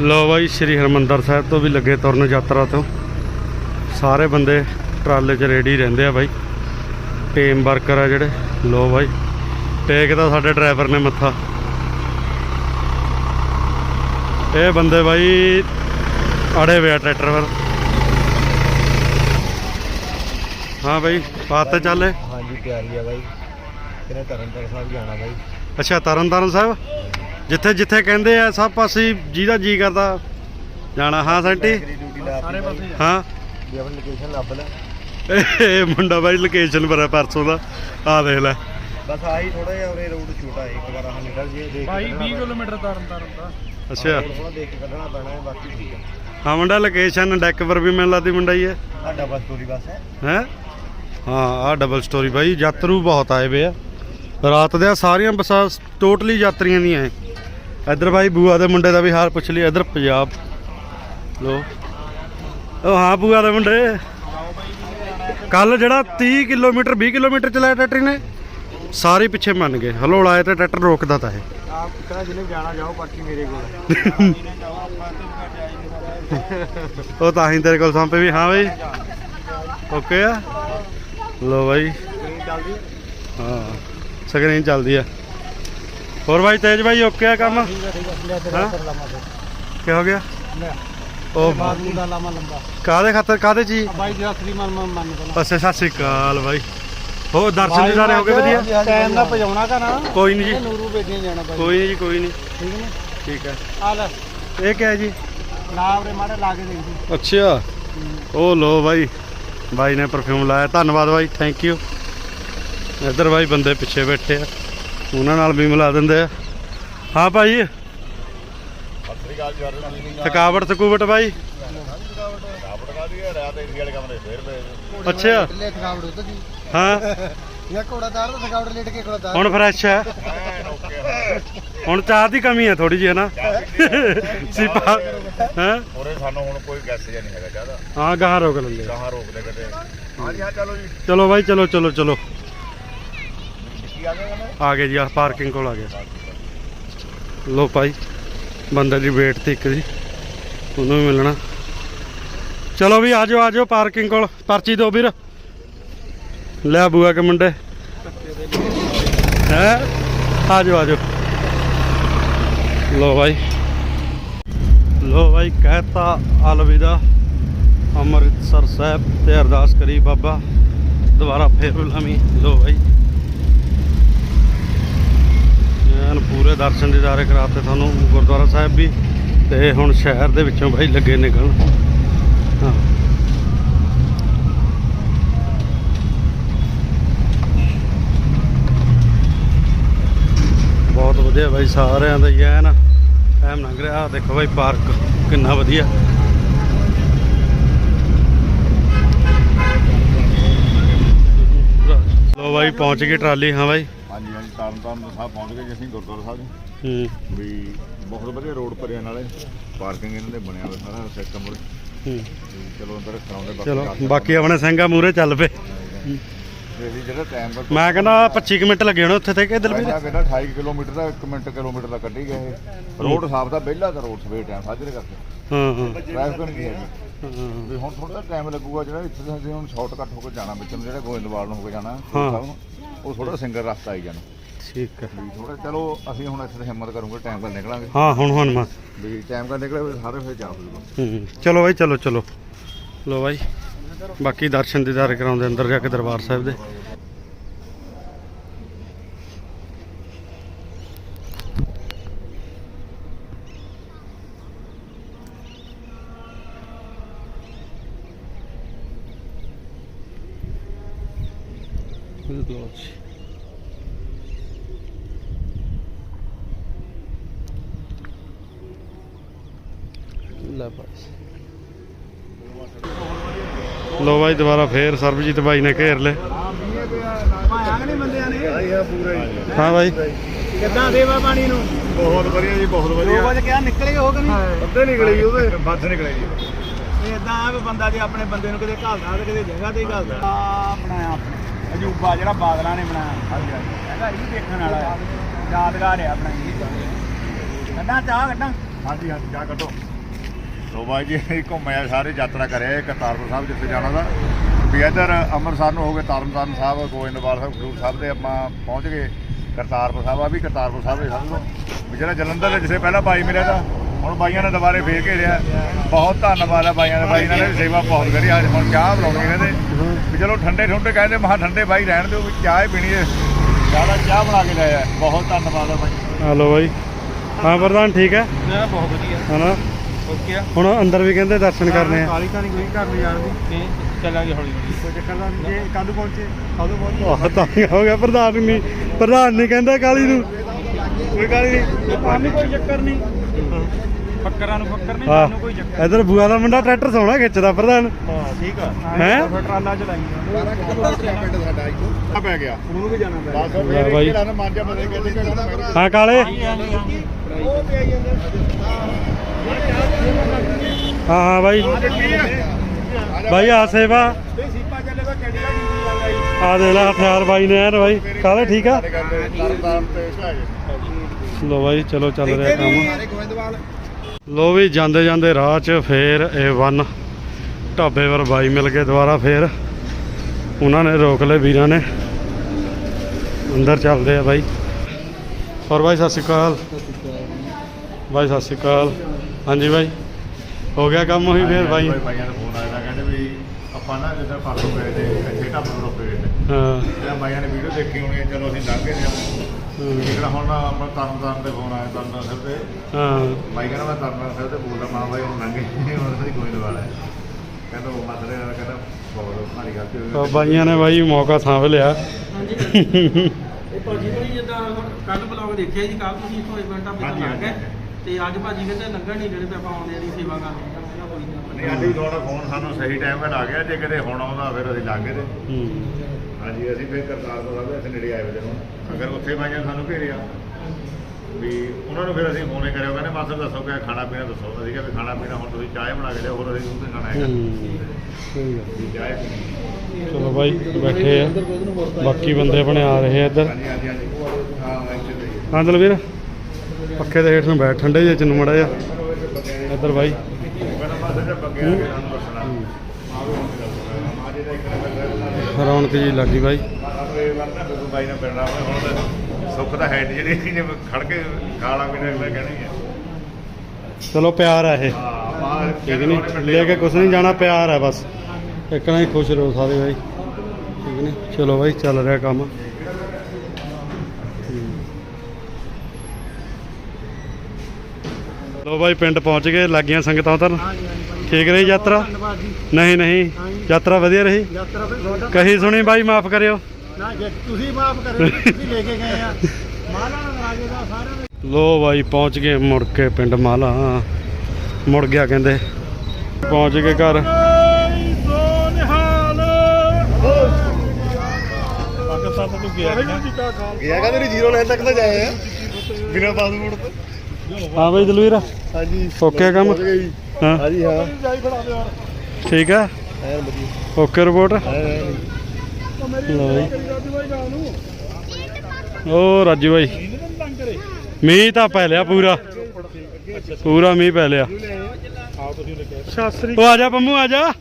ਲੋ ਬਾਈ ਸ੍ਰੀ ਹਰਮੰਦਰ ਸਾਹਿਬ ਤੋਂ ਵੀ ਲੱਗੇ ਤੁਰਨ ਯਾਤਰਾ ਤੋਂ। ਸਾਰੇ ਬੰਦੇ ਟਰਾਲੇ 'ਚ ਰੈਡੀ ਰਹਿੰਦੇ ਆ ਬਾਈ। ਟੀਮ ਵਰਕਰ ਆ ਜਿਹੜੇ। ਲੋ ਬਾਈ ਟੇਕ ਤਾਂ ਸਾਡੇ ਡਰਾਈਵਰ ਨੇ ਮੱਥਾ। ਇਹ ਬੰਦੇ ਬਾਈ ਅੜੇ ਆ ਟਰੈਕਟਰ ਪਰ ਹਾਂ ਬਾਈ ਬਾਤ ਤੇ ਚੱਲੇ ਹਾਂਜੀ ਤਿਆਰੀ ਆ ਬਾਈ। ਕਿਨੇ ਤਰਨ ਤਰਨ ਸਾਹਿਬ ਜਾਣਾ ਬਾਈ? ਅੱਛਾ ਤਰਨ ਤਾਰਨ ਸਾਹਿਬ? ਜਿੱਥੇ ਜਿੱਥੇ ਕਹਿੰਦੇ ਆ ਸਭ ਪਾਸੇ ਹੀ ਜਿਹਦਾ ਜੀ ਕਰਦਾ ਜਾਣਾ। ਹਾਂ ਸੈਂਟੀ? ਸਾਰੇ ਪਾਸੇ ਹਾਂ। ਵੀ ਆਪਣੀ ਲੋਕੇਸ਼ਨ ਲੱਭ ਲੈ। ਇਹ ਮੁੰਡਾ ਬਾਈ ਲੋਕੇਸ਼ਨ ਪਰ ਆ ਪਰਸੋਂ ਦਾ। ਆ ਦੇਖ ਲੈ। ਬਸ ਆਹੀ ਥੋੜਾ ਜਿਹਾ ਉਰੇ ਰੋਡ ਛੋਟਾ ਹੈ ਇੱਕ ਵਾਰ ਆਹ ਨਿਕਲ ਜੇ ਦੇਖ ਭਾਈ 20 ਕਿਲੋਮੀਟਰ ਤਰਨ ਤਰਨ ਦਾ। ਅੱਛਾ। ਥੋੜਾ ਦੇਖ ਕੇ ਕੱਢਣਾ ਪੈਣਾ ਹੈ ਬਾਕੀ ਠੀਕ ਹੈ ਹਾਂ ਮੁੰਡਾ ਲੋਕੇਸ਼ਨ ਡੈਕ ਪਰ ਵੀ ਮੈਨੂੰ ਲੱਗਦੀ ਮੁੰਡਾ ਹੀ ਹੈ। ਆ ਡਬਲ ਸਟੋਰੀ ਬੱਸ ਹੈ। ਹੈ? ਹਾਂ ਆ ਡਬਲ ਸਟੋਰੀ ਬਾਈ ਯਾਤਰੂ ਬਹੁਤ ਆਏ ਵੇ ਆ। ਰਾਤ ਦੇ ਸਾਰੀਆਂ ਬੱਸਾਂ ਟੋਟਲੀ ਯਾਤਰੀਆਂ ਦੀਆਂ ਐ ਇੱਧਰ ਬਾਈ ਬੂਆ ਦੇ ਮੁੰਡੇ ਦਾ ਵੀ ਹਾਲ ਪੁੱਛ ਲਈ ਇੱਧਰ ਪੰਜਾਬ। ਲੋ ਉਹ ਹਾਂ ਬੂਆ ਦੇ ਮੁੰਡੇ। ਕੱਲ ਜਿਹੜਾ 30 ਕਿਲੋਮੀਟਰ 20 ਕਿਲੋਮੀਟਰ ਚਲਾਇਆ ਟਰੈਕਟਰ ਨੇ ਸਾਰੇ ਪਿੱਛੇ ਮੰਨ ਗਏ। ਹਲੋਲ ਆਏ ਤੇ ਟਰੈਕਟਰ ਰੋਕਦਾ ਤਾਂ ਇਹ। ਆਪ ਕਿਹੜਾ ਜਿਹਨੇ ਜਾਣਾ ਜਾਓ ਬਾਕੀ ਮੇਰੇ ਕੋਲ। ਉਹ ਤਾਂ ਹੀ ਤੇਰੇ ਕੋਲ ਸੰਪੇ ਵੀ ਹਾਂ ਬਾਈ। ਓਕੇ ਆ। ਲੋ ਬਾਈ। ਹਾਂ ਸਕਰੀਨ ਚੱਲਦੀ ਆ। ਹੋਰ ਬਾਈ ਤੇਜ ਬਾਈ ਓਕੇ ਆ ਕੰਮ? ਠੀਕ ਹੈ ਠੀਕ ਹੈ ਲੈ ਤੇ ਹਾਂ? ਕਰ ਲਾਮਾ ਤੇ ਕੀ ਹੋ ਗਿਆ? ਲੈ। ਉਹ ਬਾਦ ਮੁੰਡਾ ਲਾਮਾ ਲੰਬਾ। ਕਾਦੇ ਖਾਤਰ ਕਾਦੇ ਚੀ ਬਾਈ ਜੀ ਅਸਲੀ ਮਨ ਮਨ ਮੰਨ ਬਣਾ ਅੱਛਾ ਸਤਿ ਸ਼੍ਰੀ ਅਕਾਲ ਬਾਈ। ਹੋ ਦਰਸ਼ਨ ਦਿਦਾਰੇ ਹੋ ਗਏ ਵਧੀਆ? ਟਾਈਮ ਨਾਲ ਭਜਾਉਣਾ ਕਾ ਨਾ। ਕੋਈ ਨਹੀਂ ਜੀ। ਨੂਰੂ ਬੇਟੀਆਂ ਜਾਣਾ ਬਾਈ। ਕੋਈ ਨਹੀਂ ਜੀ ਕੋਈ ਨਹੀਂ ਠੀਕ ਨੇ? ਠੀਕ ਹੈ ਆ ਲੈ। ਇਹ ਕਿਆ ਹੈ ਜੀ ਦੇ ਮਾੜੇ ਲਾ ਕੇ ਦੇਖੀ ਅੱਛਾ। ਉਹ ਲੋ ਬਾਈ। ਬਾਈ ਨੇ ਪਰਫਿਊਮ ਲਾਇਆ। ਧੰਨਵਾਦ ਬਾਈ। ਥੈਂਕ ਯੂ ਇੱਧਰ ਬਾਈ ਬੰਦੇ ਪਿੱਛੇ ਬੈਠੇ ਆ। ਉਹਨਾਂ ਨਾਲ ਵੀ ਮਿਲਾ ਦਿੰਦੇ ਆ। ਹਾਂ ਭਾਈ। ਥਕਾਵਟ ਥਕੂਵਟ ਬਾਈ? ਅੱਛਾ। ਲੈ ਹਾਂ। ਇਹ ਘੋੜਾ ਤਾਰ ਦਾ ਥਕਾਵਟ ਲੇਟ ਕੇ ਘੋੜਾ ਤਾਰ ਹੁਣ ਫਰੈਸ਼ ਹੈ ਹੁਣ ਚਾਹ ਦੀ ਕਮੀ ਹੈ ਥੋੜੀ ਜਿਹੀ ਹੈ ਨਾ? ਸੀਪਾ ਹਾਂ? ਉਰੇ ਸਾਨੂੰ ਹੁਣ ਕੋਈ ਗੈਸ ਜਿਹਾ ਨਹੀਂ ਹੈਗਾ ਜ਼ਿਆਦਾ ਹਾਂ ਗਾਹਾਂ ਰੋਕ ਲੈਂਦੇ। ਗਾਹਾਂ ਰੋਕਦੇ ਕਿਤੇ ਹਾਂਜੀ ਹਾਂ ਚਲੋ ਜੀ ਚਲੋ ਬਾਈ ਚਲੋ ਚਲੋ ਚਲੋ। ਆ ਗਏ ਜੀ, ਆ ਪਾਰਕਿੰਗ ਕੋਲ ਆ ਗਏ। ਲੋ ਭਾਈ, ਬੰਦੇ ਦੀ ਵੇਟ ਤੇ ਇੱਕ ਜੀ, ਉਹਨੂੰ ਵੀ ਮਿਲਣਾ। ਚਲੋ ਵੀ ਆਜੋ ਆਜੋ ਪਾਰਕਿੰਗ ਕੋਲ, ਪਰਚੀ ਦਿਓ ਵੀਰ। ਲੈ ਬੂਆ ਕੇ ਮੁੰਡੇ। ਹੈ? ਆਜੋ ਆਜੋ ਲੋ ਭਾਈ। ਲੋ ਭਾਈ, ਕਹਿਤਾ ਅਲਵਿਦਾ। ਅੰਮ੍ਰਿਤਸਰ ਸਾਹਿਬ ਤੇ ਅਰਦਾਸ ਕਰੀ ਬਾਬਾ। ਦੁਬਾਰਾ ਫੇਰ ਬੁਲਾਵੀਂ ਲੋ ਭਾਈ। ਐਨ ਪੂਰੇ ਦਰਸ਼ਨ ਦਿਦਾਰੇ ਕਰਾਤੇ ਤੁਹਾਨੂੰ ਗੁਰਦੁਆਰਾ ਸਾਹਿਬ ਵੀ ਤੇ ਹੁਣ ਸ਼ਹਿਰ ਦੇ ਵਿੱਚੋਂ ਬਾਈ ਲੱਗੇ ਨਿਕਲਣ। ਹਾਂ। ਬਹੁਤ ਵਧੀਆ ਬਾਈ, ਸਾਰਿਆਂ ਦਾ ਹੀ ਐਨ ਟਾਈਮ ਲੰਘ ਰਿਹਾ। ਦੇਖੋ ਬਾਈ, ਪਾਰਕ ਕਿੰਨਾ ਵਧੀਆ। ਲੋ ਭਾਈ ਪਹੁੰਚ ਗਈ ਟਰਾਲੀ। ਹਾਂ ਬਾਈ। ਹਾਂਜੀ ਹਾਂਜੀ ਤਰਨ ਤਾਰਨ ਸਾਹਿਬ ਪਹੁੰਚ ਗਏ ਜੀ ਅਸੀਂ ਗੁਰਦੁਆਰਾ ਸਾਹਿਬ ਜੀ। ਹੂੰ। ਵੀ ਬਹੁਤ ਵਧੀਆ ਰੋਡ ਭਰਿਆ ਨਾਲੇ। ਪਾਰਕਿੰਗ ਇਹਨਾਂ ਦੇ ਬਣਿਆ ਹੋਇਆ ਸਾਰਾ ਸਿਸਟਮ ਉਰੇ। ਹੂੰ। ਵੀ ਚਲੋ ਅੰਦਰ ਕਰਾਉਂਦੇ ਚਲੋ ਬਾਕੀ ਆਪਣੇ ਸਿੰਘਾ ਮੂਰੇ ਚੱਲ ਪਏ। ਅਸੀਂ ਜਿਹੜਾ ਟਾਈਮ ਦਾ ਮੈਂ ਕਹਿੰਦਾ 25 ਕੁ ਮਿੰਟ ਲੱਗੇ ਹੋਣੇ ਉੱਥੇ ਤੇ ਕਿ ਦਿਲਵੀਰ ਪਹਿਲਾਂ ਕਹਿੰਦਾ 28 ਕਿਲੋਮੀਟਰ ਦਾ 1 ਮਿੰਟ ਕਿਲੋਮੀਟਰ ਦਾ ਕੱਢੀ ਗਏ ਇਹ। ਰੋਡ ਸਾਫ਼ ਦਾ ਪਹਿਲਾ ਤਾਂ ਰੋਡ ਸਵੇਰ ਟਾਈਮ ਸਾਜਰੇ ਕਰਕੇ। ਹਾਂ ਹਾਂ। ਟ੍ਰੈਫਿਕ ਨਹੀਂ ਹੈਗੀ ਹਾਂ। ਵੀ ਹੁਣ ਥੋੜਾ ਟਾਈਮ ਲੱਗੂਗਾ ਜਿਹੜਾ ਇੱਥੇ ਤੋਂ ਅਸੀਂ ਹੁਣ ਸ਼ਾਰਟਕਟ ਹੋ ਕੇ ਜਾਣਾ ਵਿੱਚ ਨੂੰ ਜਿਹੜਾ ਗੋਇੰਦਵਾਲ ਨੂੰ ਹੋ ਕੇ ਜਾਣਾ ਹਾਂ। ਸਾਹਿਬ ਨੂੰ, ਉਹ ਥੋੜਾ ਸਿੰਗਲ ਰਸਤਾ ਆਈ ਜਾਣਾ। ਠੀਕ ਹੈ ਥੋੜਾ ਚਲੋ ਅਸੀਂ ਹੁਣ ਇੱਥੇ ਹਿੰਮਤ ਕਰੂਗੇ ਟਾਈਮ ਨਾਲ ਨਿਕਲਾਂਗੇ। ਹਾਂ ਹੁਣ ਹੁਣ ਮਾ ਵੀ ਟਾਈਮ ਨਾਲ ਨਿਕਲੇ ਫਿਰ ਸਾਰੇ ਫਿਰ ਜਾ ਸਕੂਗਾ ਹੂੰ। ਚਲੋ ਬਾਈ ਚਲੋ ਚਲੋ। ਲੋ ਬਾਈ ਬਾਕੀ ਦਰਸ਼ਨ ਦੀਦਾਰ ਕਰਾਉਂਦੇ ਅੰਦਰ ਜਾ ਕੇ ਦਰਬਾਰ ਸਾਹਿਬ ਦੇ ਲਓ ਜੀ ਲੈ ਬਸ ਲੋ ਬਾਈ ਦੁਬਾਰਾ ਫੇਰ ਸਰਬਜੀਤ ਬਾਈ ਨੇ ਘੇਰ ਲੈ ਹੀ ਬਾਈ। ਕਿੱਦਾਂ ਦੇਵਾ ਪਾਣੀ ਨੂੰ? ਬਹੁਤ ਵਧੀਆ ਜੀ ਬਹੁਤ ਦੋ ਵਜੇ ਕਿਹਾ ਨਿਕਲ ਗਏ ਹੋ ਕਿ ਨਹੀਂ? ਅੱਧੇ ਨਿਕਲੇ ਜੀ ਉਹਦੇ। ਬੱਸ ਨਿਕਲੇ ਜੀ। ਇਹ ਇਦਾਂ ਆ ਵੀ ਬੰਦਾ ਜੇ ਆਪਣੇ ਬੰਦੇ ਨੂੰ ਕਿਤੇ ਘਾਲਦਾ ਤੇ ਕਿਤੇ ਜਗ੍ਹਾ ਤੇ ਹੀ ਘਾਲਦਾ। ਆ ਬਣਾਇਆ ਆਪਣੇ ਅਜੂਬਾ ਜਿਹੜਾ ਬਾਦਲਾਂ ਨੇ ਬਣਾਇਆ। ਹਾਂਜੀ ਹੈਗਾ ਇਹ ਦੇਖਣ ਵਾਲਾ ਯਾਦਗਾਰ ਹੈ ਆਪਣਾ ਇਹ ਕੱਢਾਂ ਚਾਹ ਕੱਢਾਂ? ਹਾਂਜੀ ਹਾਂਜੀ ਜਾ ਕੱਢੋ। ਲੋ ਬਾਈ ਜੀ ਅਸੀਂ ਘੁੰਮਿਆ ਸਾਰੇ ਯਾਤਰਾ ਕਰਿਆ ਕਰਤਾਰਪੁਰ ਸਾਹਿਬ ਜਿੱਥੇ ਜਾਣਾ ਦਾ ਵੀ ਇੱਧਰ ਅੰਮ੍ਰਿਤਸਰ ਨੂੰ ਹੋ ਗਏ ਤਰਨਤਾਰਨ ਸਾਹਿਬ ਗੋਇੰਦਵਾਲ ਸਾਹਿਬ ਖਡੂਰ ਸਾਹਿਬ ਦੇ ਆਪਾਂ ਪਹੁੰਚ ਗਏ ਕਰਤਾਰਪੁਰ ਸਾਹਿਬ ਆ ਵੀ ਕਰਤਾਰਪੁਰ ਸਾਹਿਬ ਦੇ ਸਮਝ ਲਓ ਵੀ ਜਿਹੜਾ ਜਲੰਧਰ ਦੇ ਜਿਸੇ ਪਹਿਲਾਂ ਬਾਈ ਮਿਲਿਆ ਤਾਂ ਹੁਣ ਬਾਈਆਂ ਨੇ ਦੁਬਾਰੇ ਫੇਰ ਘੇਰਿਆ। ਬਹੁਤ ਧੰਨਵਾਦ ਆ ਬਾਈਆਂ ਦਾ ਬਾਈ ਇਹਨਾਂ ਨੇ ਸੇਵਾ ਬਹੁਤ ਕਰੀ ਅੱਜ ਹੁਣ ਚਾਹ ਬਣਾਉਣੀ ਕਹਿੰਦੇ ਵੀ ਚਲੋ ਠੰਡੇ ਠੁੰਡੇ ਕਹਿੰਦੇ ਮਹਾ ਠੰਡੇ ਬਾਈ ਰਹਿਣ ਦਿਓ ਵੀ ਚਾਹ ਹੀ ਪੀਣੀ ਹੈ। ਜ਼ਿਆਦਾ ਚਾਹ ਬਣਾ ਕੇ ਲਿਆਇਆ ਬਹੁਤ ਧੰਨਵਾਦ ਆ ਬਾਈ। ਹਲੋ ਬਾਈ। ਹਾਂ ਪ੍ਰਧਾਨ ਠੀਕ ਹੈ? ਬਹੁਤ ਵਧੀਆ। ਹਨਾ? ਓਕੇ ਆ। ਹੁਣ ਅੰਦਰ ਵੀ ਕਹਿੰਦੇ ਦਰਸ਼ਨ ਕਰਨੇ ਆ। ਕਾਲੀ ਤਾਂ ਨਹੀਂ ਕੋਈ ਘਰ ਨੂੰ ਜਾਣ ਦੀ। ਤੇ ਚੱਲਾਂਗੇ ਹੌਲੀ ਹੌਲੀ। ਕੋਈ ਚੱਕਰ ਦਾ ਨਹੀਂ ਜੇ ਕੱਲ ਪਹੁੰਚੇ ਕਦੋਂ ਪਹੁੰਚੇ। ਆਹ ਤਾਂ ਹੀ ਗਿਆ ਪ੍ਰਧਾਨ ਨਹੀਂ ਪ੍ਰਧਾਨ ਨਹੀਂ ਕਹਿੰਦਾ ਕਾਲੀ ਨੂੰ। ਕੋਈ ਗੱਲ ਨਹੀਂ। ਸਾਨੂੰ ਕੋਈ ਚੱਕਰ ਨਹੀਂ। ਫੱਕਰਾਂ ਨੂੰ ਫੱਕਰ ਨਹੀਂ ਸਾਨੂੰ ਕੋਈ ਚੱਕਰ ਇਧਰ ਬੂਆ ਦਾ ਮੁੰਡਾ ਟਰੈਕਟਰ ਸੋਹਣਾ ਖਿੱਚਦਾ ਪ੍ਰਧਾਨ। ਹਾਂ ਠੀਕ ਆ। ਹੈਂ? ਫਿਰ ਟਰਾਲਾ ਚਲਾਈਆਂ ਆ ਪੈ ਗਿਆ। ਉਹਨੂੰ ਵੀ ਜਾਣਾ ਬਸ ਲੈ ਮੇਰੇ ਬਾਈ। ਕਿਹੜਾ ਨਾ ਮਾਂਜਾ ਬਦੇ ਕਹਿੰਦੇ ਹਾਂ ਕਾਲੇ। ਉਹ ਤੇ ਆਈ ਜਾਂਦੇ ਹਾਂ ਹਾਂ ਬਾਈ। ਬਾਈ, ਆ ਸੇਵਾ। ਆ ਦੇ ਲੈ, ਹਥਿਆਰ ਬਾਈ ਨੇ ਐਨ ਬਾਈ। ਕਾਲੇ ਠੀਕ ਆ? ਲੋ ਬਾਈ, ਚਲੋ ਚੱਲ ਰਿਹਾ ਕੰਮ। ਲੋ ਵੀ, ਜਾਂਦੇ ਜਾਂਦੇ ਰਾਹ 'ਚ ਫੇਰ ਇਹ A1 ਢਾਬੇ ਪਰ ਬਾਈ ਮਿਲ ਕੇ ਦੁਬਾਰਾ ਫੇਰ। ਉਹਨਾਂ ਨੇ ਰੋਕ ਲਏ ਵੀਰਾਂ ਨੇ। ਅੰਦਰ ਚੱਲਦੇ ਆ ਬਾਈ। ਹੋਰ ਬਾਈ, ਸਤਿ ਸ਼੍ਰੀ ਅਕਾਲ। ਬਾਈ, ਸਤਿ ਸ਼੍ਰੀ ਅਕਾਲ। ਹਾਂਜੀ ਬਾਈ ਹੋ ਗਿਆ ਕੰਮ ਉਹੀ ਫੇਰ ਬਾਈ ਬਾਈਆਂ ਦਾ ਫੋਨ ਆਇਆ ਤਾਂ ਕਹਿੰਦੇ ਵੀ ਆਪਾਂ ਨਾ ਜਦੋਂ ਪਰਸੋਂ ਗਏ ਤੇ ਇੱਥੇ ਢਾਬੇ ਰੁਕੇ ਗਏ ਤੇ ਹਾਂ। ਜਿਹੜਾ ਬਾਈਆਂ ਨੇ ਵੀਡੀਓ ਦੇਖੀ ਹੋਣੀ ਹੈ ਚਲੋ ਅਸੀਂ ਲੰਘ ਗਏ ਨੇ ਹਮ, ਜਿਹੜਾ ਹੁਣ ਆਪਣਾ ਤਰਨ ਤਾਰਨ ਤੇ ਫੋਨ ਆਇਆ ਤਰਨ ਤਾਰਨ ਸਾਹਿਬ ਤੇ ਹਾਂ। ਬਾਈ ਕਹਿੰਦਾ ਮੈਂ ਤਰਨ ਤਾਰਨ ਸਾਹਿਬ ਤੇ ਬੋਲਦਾ ਮਾਂ ਬਾਈ ਹੁਣ ਲੰਘ ਗਏ ਹੁਣ ਅਸੀਂ ਕੋਈ ਦਵਾਲਾ ਹੈ ਕਹਿੰਦਾ ਉਹ ਮਸਲੇ ਨਾਲ ਕਹਿੰਦਾ ਬਹੁਤ ਮਾਰੀ ਗੱਲ ਤੇ ਤਾਂ ਬਾਈਆਂ ਨੇ ਬਾਈ ਮੌਕਾ ਸਾਂਭ ਲਿਆ। ਇਹ ਭਾਜੀ ਕੋਈ ਜਿੱਦਾਂ ਕੱਲ ਬਲੌਗ ਦੇਖਿਆ ਜੀ ਕੱਲ ਤੁਸੀਂ ਇੱਥੋਂ ਹਾਂਜੀ, ਲੱਗ ਗਏ। ਹਾਂਜੀ। ਤੇ ਅੱਜ ਭਾਜੀ ਕਹਿੰਦੇ ਲੰਘਣ ਨਹੀਂ ਜਿਹੜੇ ਤੇ ਆਪਾਂ ਆਉਂਦੇ ਆ ਦੀ ਸੇਵਾ ਕਰਦੇ ਆ ਮੈਂ ਕਿਹਾ ਕੋਈ ਨਹੀਂ ਨਾ ਅੱਜ ਵੀ ਤੁਹਾਡਾ ਫੋਨ ਸਾਨੂੰ ਸਹੀ ਟਾਈਮ 'ਤੇ ਆ ਗਿਆ ਜੇ ਕਿਤੇ ਹੁਣ ਆਉਂਦਾ ਫਿਰ ਅਸੀਂ ਲੰਘ ਗਏ ਹਾਂਜੀ ਅਸੀਂ ਫਿਰ ਕਰਤਾਰ ਤੋਂ ਸਾਹਿਬ ਅਸੀਂ ਨੇੜੇ ਆਏ ਵੇ ਹੁਣ ਅਗਰ ਉੱਥੇ ਬਾਈਆਂ ਸਾਨੂੰ ਘੇਰਿਆ ਵੀ ਉਹਨਾਂ ਨੂੰ ਫਿਰ ਅਸੀਂ ਫੋਨੇ ਕਰਿਆ ਕਹਿੰਦੇ ਮਾਸਟਰ ਦੱਸੋ ਕਿ ਖਾਣਾ ਪੀਣਾ ਦੱਸੋ। ਅਸੀਂ ਕਿਹਾ ਵੀ ਖਾਣਾ ਪੀਣਾ ਹੁਣ ਤੁਸੀਂ ਚਾਹ ਬਣਾ ਕੇ ਲਿਆਓ ਹੋਰ ਅਸੀਂ ਤੇ ਖਾਣਾ ਹੈਗਾ। ਸਹੀ ਗੱਲ ਚਾਹ ਪੀਣੀ ਚਲੋ ਬਾਈ ਬੈਠੇ ਆ। ਬਾਕੀ ਬੰਦੇ ਆਪਣੇ ਆ ਰਹੇ ਆ ਇੱਧਰ। ਹਾਂਜੀ ਹਾਂਜੀ ਹਾਂਜੀ। ਹਾਂ ਹਾਂ ਦਲਵੀਰ। ਪੱਖੇ ਦੇ ਹੇਠ ਨੂੰ ਬੈਠ, ਠੰਡੇ ਜੇ ਚ ਨੂੰ ਮੜਾ ਜਾ ਇੱਧਰ ਬਾਈ। ਰੌਣਕ ਜੀ ਲੱਗੀ ਬਾਈ ਬਾਈ। ਨਾਲ ਪਿੰਡਾ ਹੁਣ ਸੁੱਖ ਦਾ ਹੈਡ ਜਿਹੜੀ ਜੇ ਖੜ ਕੇ ਖਾਲਾ ਪੀਣਾ ਮੈਂ ਕਹਿਣਾ ਹੀ ਚਲੋ ਪਿਆਰ ਆ ਇਹ। ਠੀਕ ਨਹੀਂ? ਲੈ ਕੇ ਕੁਛ ਨਹੀਂ ਜਾਣਾ, ਪਿਆਰ ਹੈ ਬਸ। ਇੱਕ ਨਾਲ ਹੀ ਖੁਸ਼ ਰਹੋ ਸਾਰੇ ਬਾਈ। ਠੀਕ ਨਹੀਂ? ਚਲੋ ਬਾਈ, ਚੱਲ ਰਿਹਾ ਕੰਮ। ਲੋ ਬਾਈ, ਪਿੰਡ ਪਹੁੰਚ ਗਏ, ਲੱਗੀਆਂ ਸੰਗਤਾਂ ਉਤਰਨ ਠੀਕ ਰਹੀ ਯਾਤਰਾ? ਨਹੀਂ ਨਹੀਂ। ਯਾਤਰਾ ਵਧੀਆ ਰਹੀ? ਕਹੀ ਸੁਣੀ ਬਾਈ, ਮਾਫ ਕਰਿਓ। ਨਾ ਤੁਸੀਂ ਮਾਫ ਕਰਿਓ ਤੁਸੀਂ ਲੈ ਕੇ ਗਏ ਆ ਮਾਲਾ ਰਾਜੇ ਦਾ ਸਾਰਿਆਂ ਲੋ ਬਾਈ, ਪਹੁੰਚ ਗਏ ਮੁੜ ਕੇ ਪਿੰਡ ਮਾਲਾ। ਮੁੜ ਗਿਆ ਕਹਿੰਦੇ। ਪਹੁੰਚ ਗਏ ਘਰ। ਗਿਆ ਕਹਿੰਦੇ ਜ਼ੀਰੋ ਲੈਣ ਤੱਕ ਤਾਂ ਜਾਏ ਆ। ਬਿਨਾ ਪਾਸਪੋਰਟ ਤੋਂ। ਹਾਂ ਬਾਈ ਦਲਵੀਰ। ਹਾਂਜੀ। ਓਕੇ ਕੰਮ? ਹਾਂ। ਹਾਂਜੀ ਹਾਂ। ਠੀਕ ਆ? ਓਕੇ ਰਿਪੋਰਟ ਲਓ ਜੀ। ਓ ਰਾਜੂ ਬਾਈ। ਮੀਂਹ ਤਾਂ ਪੈ ਲਿਆ ਪੂਰਾ। ਪੂਰਾ ਮੀਂਹ ਪੈ ਲਿਆ। ਉਹ ਆ ਜਾ ਪੰਮੂ ਆ ਜਾ।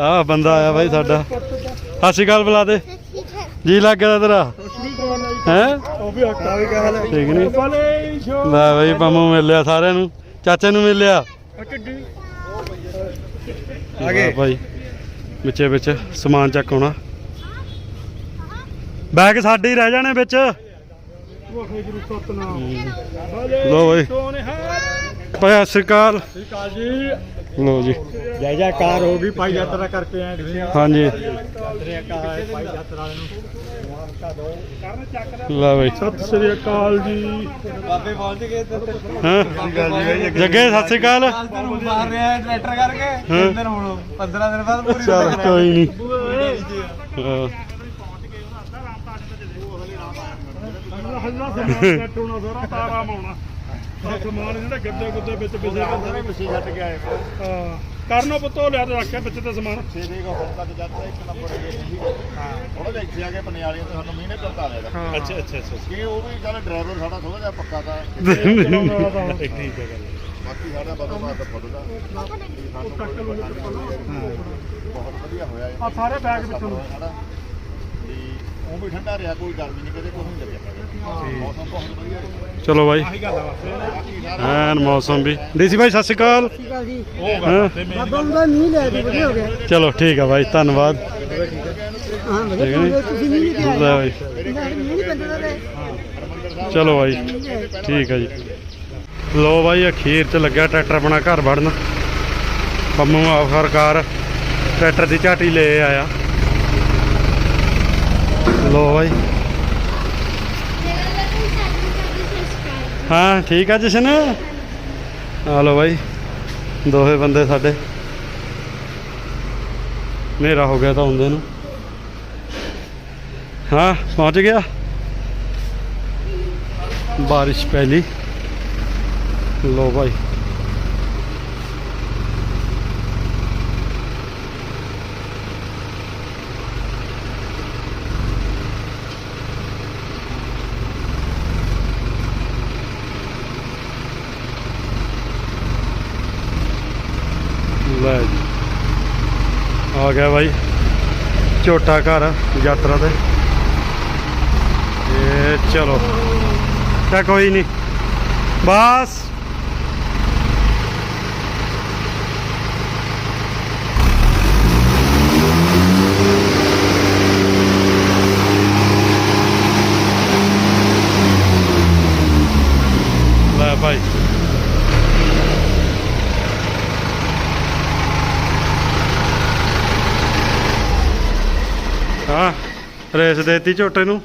ਆ ਬੰਦਾ ਆਇਆ ਬਾਈ ਸਾਡਾ। ਸਤਿ ਸ਼੍ਰੀ ਅਕਾਲ ਬੁਲਾ ਦੇ। ਜੀ ਲੱਗ ਗਿਆ ਤੇਰਾ। ਹੈ ਉਹ ਵੀ ਹੱਕਾ ਵੀ ਕਹਾਂ ਲੈ ਠੀਕ ਨਹੀਂ ਸ਼ੋ ਲੈ ਬਾਈ ਪੰਮੂ ਮਿਲਿਆ ਸਾਰਿਆਂ ਨੂੰ। ਚਾਚੇ ਨੂੰ ਮਿਲਿਆ ਕਿੱਡੀ ਆ ਭਾਈ ਵਿੱਚੇ ਵਿੱਚ ਸਮਾਨ ਚੱਕ ਆਉਣਾ। ਬੈਗ ਸਾਡੇ ਹੀ ਰਹਿ ਜਾਣੇ ਵਿੱਚ। ਲਓ ਬਾਈ। ਭਾਈ ਸਤਿ ਸ਼੍ਰੀ ਅਕਾਲ। ਸ੍ਰੀ ਅਕਾਲ ਜੀ। ਜੀ। ਜੈ ਜੈਕਾਰ ਹੋ ਗਈ ਭਾਈ ਯਾਤਰਾ ਕਰਕੇ ਆਏ ਤੁਸੀਂ। ਹਾਂਜੀ। ਸ੍ਰੀ ਅਕਾਲ ਭਾਈ ਯਾਤਰਾ ਵਾਲੇ ਨੂੰ। ਲੈ ਬਾਈ। ਸਤਿ ਸ੍ਰੀ ਅਕਾਲ ਜੀ। ਬਾਬੇ ਪਹੁੰਚ ਗਏ ਤੇ। ਹਾਂ? ਜੱਗੇ ਸਤਿ ਸ਼੍ਰੀ ਅਕਾਲ। ਤੁਹਾਨੂੰ ਮਾਰ ਰਿਹਾ ਟਰੈਕਟਰ ਕਰਕੇ ਹਾਂ। ਦਿਨ ਹੁਣ 15 ਦਿਨ ਬਾਅਦ ਪੂਰੀ ਚਲ ਕੋਈ ਨਹੀਂ ਹਾਂ। ਹੱਲਾ ਸਮਾਂ ਕੱਟਣਾ ਸਾਰਾ ਤਾਰਾ ਮਾਉਣਾ ਸਮਾਨ ਜਿਹੜਾ ਗੱਦੇ ਗੁੱਦੇ ਵਿੱਚ ਪਿਛੇ ਸਾਰੇ ਪਿੱਛੇ ਛੱਡ ਕੇ ਆਏ। ਹਾਂ। ਕਰਨੋ ਪੁੱਤੋ ਲਿਆ ਤੇ ਰੱਖਿਆ ਵਿੱਚ ਤੇ ਸਮਾਨ। ਛੇ ਦੇ ਕੋ ਹੁਣ ਤੱਕ ਜਦ ਤੱਕ ਇੱਕ ਨੰਬਰ ਹੈ ਜੀ ਹਾਂ ਥੋੜਾ ਜਿਹਾ ਇੱਥੇ ਆ ਕੇ ਪਨਿਆਲੀਆਂ ਤੇ ਸਾਨੂੰ ਮਹੀਨੇ ਕਰਤਾ ਲਿਆ ਹਾਂ। ਅੱਛਾ ਅੱਛਾ ਅੱਛਾ ਕਿ ਉਹ ਵੀ ਚੱਲ ਡਰਾਈਵਰ ਸਾਡਾ ਥੋੜਾ ਜਿਹਾ ਪੱਕਾ ਤਾਂ ਠੀਕ ਠੀਕ ਹੈ ਗੱਲ ਬਾਕੀ ਸਾਡਾ ਬਦੋ ਬਾਦ ਫੁੱਲਦਾ ਬਹੁਤ ਵਧੀਆ ਹੋਇਆ ਇਹ ਆ ਸਾਰੇ ਬੈਗ ਵਿੱਚ ਉਹ ਵੀ ਠੰਡਾ ਰਿਹਾ ਕੋਈ ਗਰਮੀ ਨਹੀਂ ਕਦੇ ਕੋਈ ਨਹੀਂ ਲੱਗਿਆ। ਚਲੋ ਬਾਈ। ਐਨ ਮੌਸਮ ਵੀ। ਡੀਸੀ ਭਾਈ ਸਤਿ ਸ਼੍ਰੀ ਅਕਾਲ। ਬਾਬਾ ਦਾ ਮੀਂਹ ਲੈ ਦੀ ਵਧੀਆ ਹੋ? ਗਿਆ ਚਲੋ ਠੀਕ ਆ ਬਾਈ, ਧੰਨਵਾਦ। ਹਾਂ ਵਧੀਆ ਤੁਸੀਂ ਮੀਂਹ ਲੈ ਬਾਈ। ਚਲੋ ਬਾਈ, ਠੀਕ ਆ ਜੀ। ਲੋ ਬਾਈ ਅਖੀਰ ਚ ਲੱਗਿਆ ਟਰੈਕਟਰ ਆਪਣਾ ਘਰ ਵੜਨ। ਪੰਮੂ ਆਖਰਕਾਰ ਟਰੈਕਟਰ ਦੀ ਝਾਟੀ ਲੈ ਆਇਆ। ਲੋ ਬਾਈ। ਹਾਂ, ਠੀਕ ਆ ਜਸ਼ਨ? ਆ ਲੋ ਬਾਈ, ਦੋਹੇ ਬੰਦੇ ਸਾਡੇ। ਹਨੇਰਾ ਹੋ ਗਿਆ ਤਾਂ ਹੁੰਦੇ ਨੂੰ। ਹਾਂ, ਪਹੁੰਚ ਗਿਆ? ਬਾਰਿਸ਼ ਪਹਿਲੀ ਲੋ ਭਾਈ ਲੈ ਜੀ ਆ ਗਿਆ ਬਾਈ। ਝੋਟਾ ਘਰ ਯਾਤਰਾ ਤੇ। ਇਹ ਚਲੋ। ਤਾਂ ਕੋਈ ਨਹੀਂ ਬਸ ਲੈ ਭਾਈ ਹਾਂ ਰੇਸ ਦੇਤੀ ਝੋਟੇ ਨੂੰ?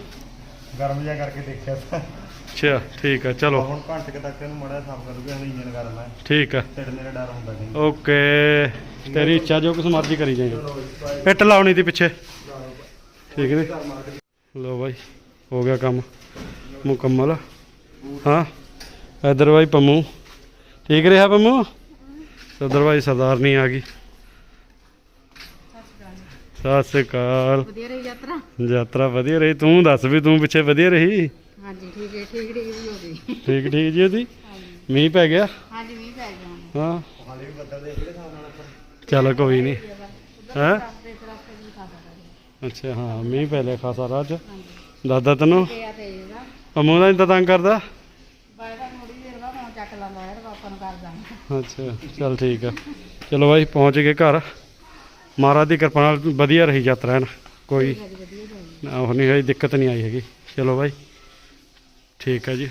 ਗਰਮ ਜਿਹਾ ਕਰਕੇ ਦੇਖਿਆ ਤਾਂ। ਅੱਛਾ ਠੀਕ ਆ ਚਲੋ। ਹੁਣ ਘੰਟੇ ਕੁ ਤੱਕ ਇਹਨੂੰ ਮੜਾ ਸਾਫ਼ ਕਰੂਗਾ ਹੁਣ ਇੰਜਨ ਗਰਮ ਹੈ ਠੀਕ ਆ। ਢਿੱਡ ਮੇਰੇ ਡਰ ਹੁੰਦਾ ਨਹੀਂ। ਓਕੇ ਤੇਰੀ ਇੱਛਾ ਜੋ ਕੁਛ ਮਰਜ਼ੀ ਕਰੀ ਜਾਈਂ। ਇੱਟ ਲਾਉਣੀ ਦੀ ਪਿੱਛੇ। ਠੀਕ ਨੇ? ਲੋ ਬਾਈ ਹੋ ਗਿਆ ਕੰਮ। ਮੁਕੰਮਲ। ਹਾਂ ਇਧਰ ਬਾਈ ਪੰਮੂ। ਠੀਕ ਰਿਹਾ ਪੰਮੂ? ਉਧਰ ਬਾਈ ਸਰਦਾਰਨੀ ਆ ਗਈ। ਸਤਿ ਸ੍ਰੀ ਅਕਾਲ। ਵਧੀਆ ਰਹੀ ਯਾਤਰਾ? ਯਾਤਰਾ ਵਧੀਆ ਰਹੀ। ਤੂੰ ਦੱਸ ਵੀ ਤੂੰ ਪਿੱਛੇ ਵਧੀਆ ਰਹੀ? ਹਾਂਜੀ ਠੀਕ ਹੈ ਠੀਕ ਠੀਕ ਵੀ ਹੋ ਗਈ ਠੀਕ ਠੀਕ ਜੀ ਉਹਦੀ? ਮੀਂਹ ਪੈ ਗਿਆ? ਹਾਂਜੀ ਮੀਂਹ ਪੈ ਗਿਆ। ਹਾਂ। ਚੱਲ ਕੋਈ ਨਹੀਂ ਹੈ? ਰਸਤੇ ਚ ਰਸਤੇ ਵੀ ਖਾ ਸਕਦਾ ਅੱਛਾ ਹਾਂ ਮੀਂਹ ਪੈ ਲਿਆ ਖਾਸਾ ਰਾਜ ਦਾਦਾ ਤੈਨੂੰ? ਅਮੂ ਦਾ ਇੰਤਜ਼ਾਮ ਕਰਦਾ ਅੱਛਾ ਚੱਲ ਠੀਕ ਆ। ਚਲੋ ਬਾਈ ਪਹੁੰਚ ਗਏ ਘਰ। ਮਹਾਰਾਜ ਦੀ ਕਿਰਪਾ ਨਾਲ ਵਧੀਆ ਰਹੀ ਯਾਤਰਾ ਹੈ ਨਾ ਕੋਈ ਉਹ ਨਹੀਂ ਹੋਈ ਦਿੱਕਤ ਨਹੀਂ ਆਈ ਹੈਗੀ। ਚਲੋ ਬਾਈ ਠੀਕ ਆ ਜੀ।